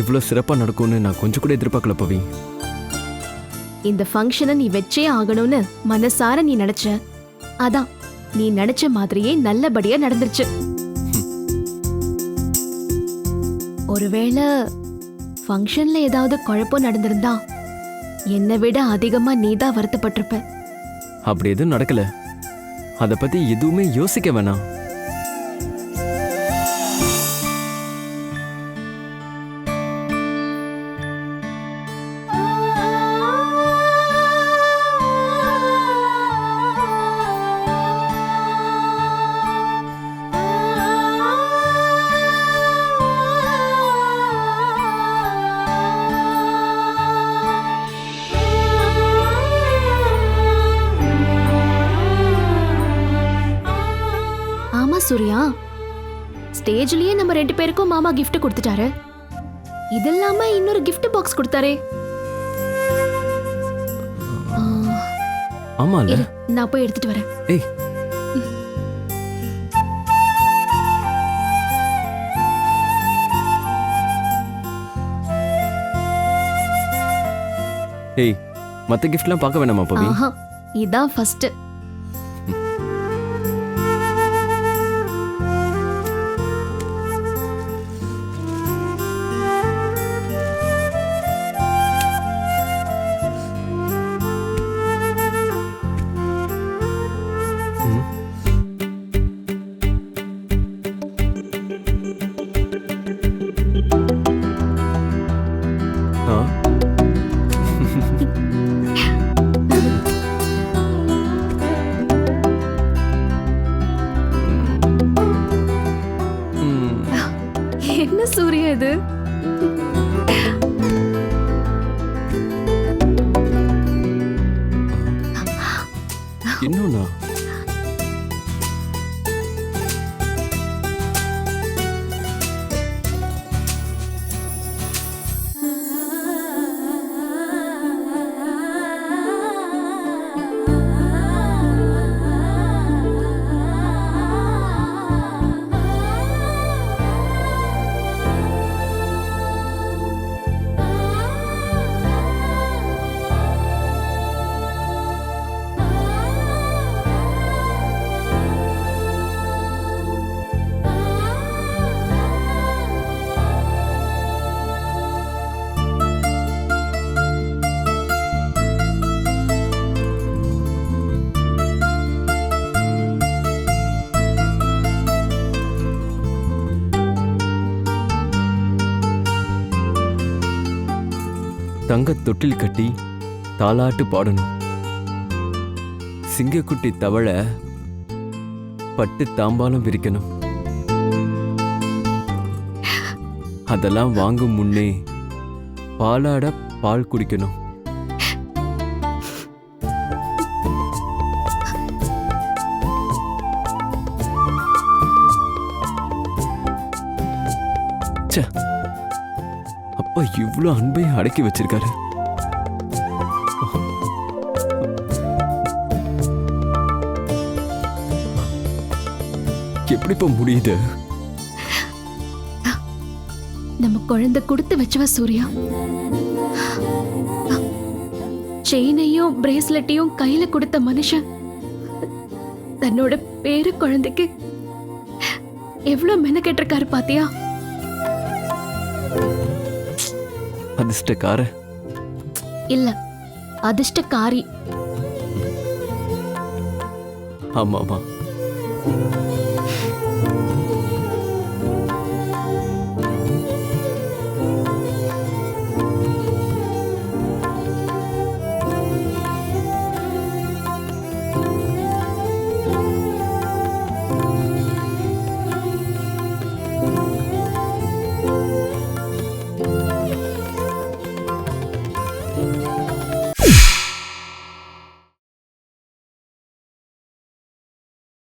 இவ்வளோ சிறப்பாக நடக்கும்னு நான் கொஞ்சம் கூட எதிர்பார்க்கல பவி. இந்த ஃபங்க்ஷனை நீ வச்சே ஆகணும்னு மனசார நீ நினைச்ச. அதான் நீ நினைச்ச மாதிரியே நல்லபடியா நடந்துருச்சு. ஒருவேளை ஃபங்க்ஷன்ல ஏதாவது குழப்பம் நடந்திருந்தா என்னை விட அதிகமா நீதான் வருத்தப்பட்டிருப்ப. அப்படி எதுவும் நடக்கல. அதை பற்றி எதுவுமே யோசிக்க வேணாம். சூர்யா? ஸ்டேஜ்லயே நம்ம ரெண்டு பேருக்கும் மாமா gift கொடுத்துட்டாரு. இது இல்லாம இன்னொரு gift பாக்ஸ் கொடுத்தாரே. ஆ, ஆமாம்ல இரு, நான் போய் எடுத்துட்டு வரேன். ஏய். ஏய் மற்ற கிஃப்ட்லாம் பார்க்க வேணாமா பவி இதான் ஃபர்ஸ்ட் தங்கத் தொட்டில் கட்டி தாலாட்டு பாடணும். சிங்கக்குட்டி தவளை பட்டு தாம்பாலம் விரிக்கணும். அதெல்லாம் வாங்கும் முன்னே பாலாட பால் குடிக்கணும். ச்சே. அப்பா இவ்ளோ அன்பையும் அடக்கி வச்சிருக்காரு. எப்படிப்பா முடியுது? நம்ம குழந்தை கொடுத்து வச்சவ சூர்யா. செயினையும் பிரேஸ்லெட்டையும் கையில கொடுத்த மனுஷன். தன்னோட பேரு குழந்தைக்கு எவ்வளவு மெனக்கெட்டிருக்காரு பாத்தியா? அதிர்ஷ்டக்கார இல்ல அதிர்ஷ்டக்காரி. ஆமா ஆமா